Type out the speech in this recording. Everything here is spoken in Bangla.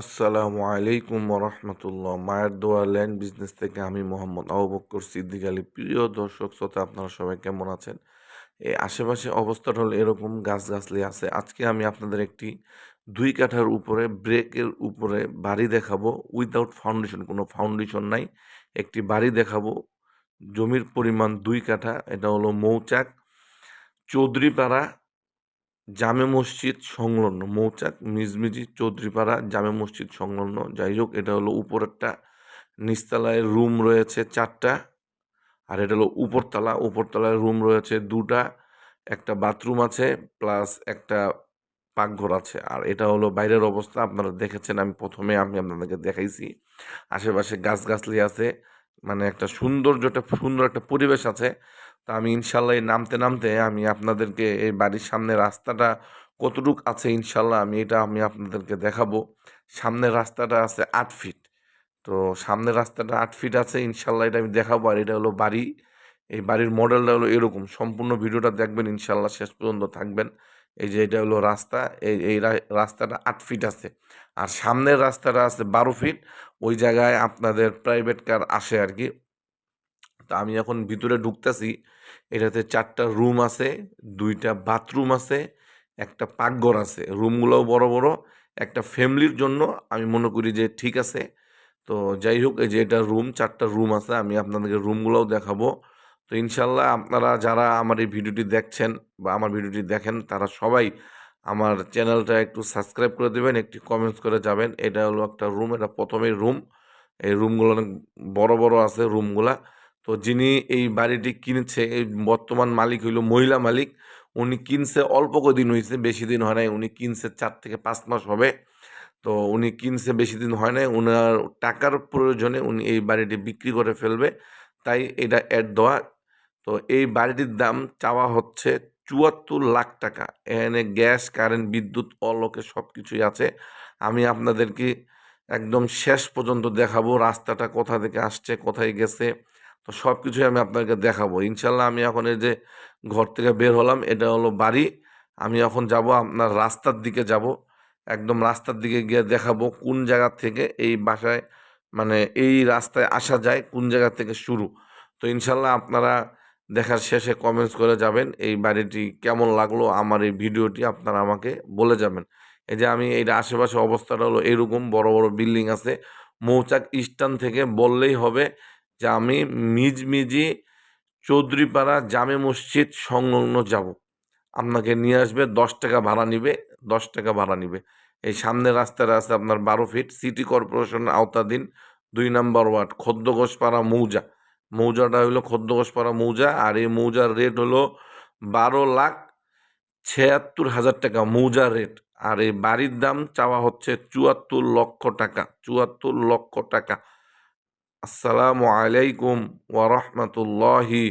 আসসালামু আলাইকুম রহমতুল্লাহ মায়ের দোয়া ল্যান্ড বিজনেস থেকে আমি মোহাম্মদ আবু বক্কর সিদ্দিক আলী। প্রিয় দর্শক, শ্রোতা, আপনারা সবাই কেমন আছেন? এই আশেপাশে অবস্থাটা হল এরকম, গাছগাছলি আছে। আজকে আমি আপনাদের একটি দুই কাঠার উপরে, ব্রেকের উপরে বাড়ি দেখাবো। উইদাউট ফাউন্ডেশন, কোনো ফাউন্ডেশন নাই। একটি বাড়ি দেখাবো। জমির পরিমাণ দুই কাঠা, এটা হলো মৌচাক। চৌধুরীপাড়া জামে মসজিদ সংলগ্ন, মৌচাক মিজমিজি চৌধুরীপাড়া জামে মসজিদ সংলগ্ন। যাই হোক, এটা হলো উপরেরটা। নিচতলায় রুম রয়েছে চারটা আর এটা হলো উপরতলা। উপরতলায় রুম রয়েছে দুটা, একটা বাথরুম আছে প্লাস একটা পাকঘর আছে। আর এটা হলো বাইরের অবস্থা, আপনারা দেখেছেন, আমি প্রথমে আমি আপনাদেরকে দেখাইছি। আশেপাশে গাছগাছলি আছে মানে একটা সৌন্দর্যটা, সুন্দর একটা পরিবেশ আছে। তা আমি ইনশাল্লাহ এই নামতে নামতে আমি আপনাদেরকে এই বাড়ির সামনে রাস্তাটা কতটুক আছে ইনশাল্লাহ আমি এটা আমি আপনাদেরকে দেখাবো। সামনের রাস্তাটা আছে আট ফিট। তো সামনের রাস্তাটা আট ফিট আছে, ইনশাল্লাহ এটা আমি দেখাবো। আর এটা হলো বাড়ি। এই বাড়ির মডেলটা হলো এরকম। সম্পূর্ণ ভিডিওটা দেখবেন, ইনশাল্লাহ শেষ পর্যন্ত থাকবেন। এই যে এটা হলো রাস্তা, এই এই রাস্তাটা আট ফিট আছে। আর সামনের রাস্তাটা আছে বারো ফিট ওই জায়গায় আপনাদের প্রাইভেট কার আসে আর কি তা আমি এখন ভিতরে ঢুকতেছি, এটাতে চারটা রুম আছে, দুইটা বাথরুম আছে, একটা পাকঘর আছে। রুমগুলোও বড় বড়, একটা ফ্যামিলির জন্য আমি মনে করি যে ঠিক আছে। তো যাই হোক, এই যে এটা রুম চারটা রুম আছে, আমি আপনাদেরকে রুমগুলোও দেখাবো। তো ইনশাল্লাহ আপনারা যারা আমার এই ভিডিওটি দেখছেন বা আমার ভিডিওটি দেখেন, তারা সবাই আমার চ্যানেলটা একটু সাবস্ক্রাইব করে দেবেন, একটি কমেন্টস করে যাবেন। এটা হলো একটা রুম এটা প্রথমেই রুম এই রুমগুলো অনেক বড় বড় আছে রুমগুলা তো যিনি এই বাড়িটি কিনছে, এই বর্তমান মালিক হইল মহিলা মালিক, উনি কিনছে অল্প কদিন হয়েছে বেশি দিন হয় নাই। উনি কিনছে চার থেকে পাঁচ মাস হবে। তো উনি কিনছে বেশি দিন হয় নাই। ওনার টাকার প্রয়োজনে উনি এই বাড়িটি বিক্রি করে ফেলবে। তাই এটা অ্যাড দেওয়া। তো এই বাড়িটির দাম চাওয়া হচ্ছে চুয়াত্তর লাখ টাকা। এখানে গ্যাস, কারেন্ট, বিদ্যুৎ, অলোকে সব কিছুই আছে। আমি আপনাদেরকে একদম শেষ পর্যন্ত দেখাবো রাস্তাটা কোথা থেকে আসছে, কোথায় গেছে। তো সব কিছুই আমি আপনাকে দেখাবো। ইনশাল্লাহ আমি এখন এই যে ঘর থেকে বের হলাম, এটা হলো বাড়ি। আমি এখন যাব আপনার রাস্তার দিকে যাব। একদম রাস্তার দিকে গিয়ে দেখাবো কোন জায়গা থেকে এই বাসায় মানে এই রাস্তায় আসা যায়, কোন জায়গা থেকে শুরু। তো ইনশাল্লাহ আপনারা দেখার শেষে কমেন্টস করে যাবেন, এই বাড়িটি কেমন লাগল, আমার এই ভিডিওটি আপনারা আমাকে বলে যাবেন। এই যে আমি এই আশেপাশে অবস্থাটা হলো এরকম বড় বড় বিল্ডিং আছে, মৌচাক স্টান থেকে বললেই হবে যে আমি মিজমিজি চৌধুরীপাড়া জামে মসজিদ সংলগ্ন যাব। আপনাকে নিয়ে আসবে, দশ টাকা ভাড়া নিবে, দশ টাকা ভাড়া নিবে। এই সামনের রাস্তাটা আছে আপনার বারো ফিট সিটি কর্পোরেশনের আওতাধীন, দুই নম্বর ওয়ার্ড খদ্দগোসপাড়া মৌজা। মৌজাটা হলো খদ্দগোসপাড়া মৌজা, আর এই মৌজার রেট হলো বারো লাখ ছিয়াত্তর হাজার টাকা মৌজার রেট আর এই বাড়ির দাম চাওয়া হচ্ছে চুয়াত্তর লক্ষ টাকা, চুয়াত্তর লক্ষ টাকা। আসসালামু আলাইকুম ওয়া রাহমাতুল্লাহি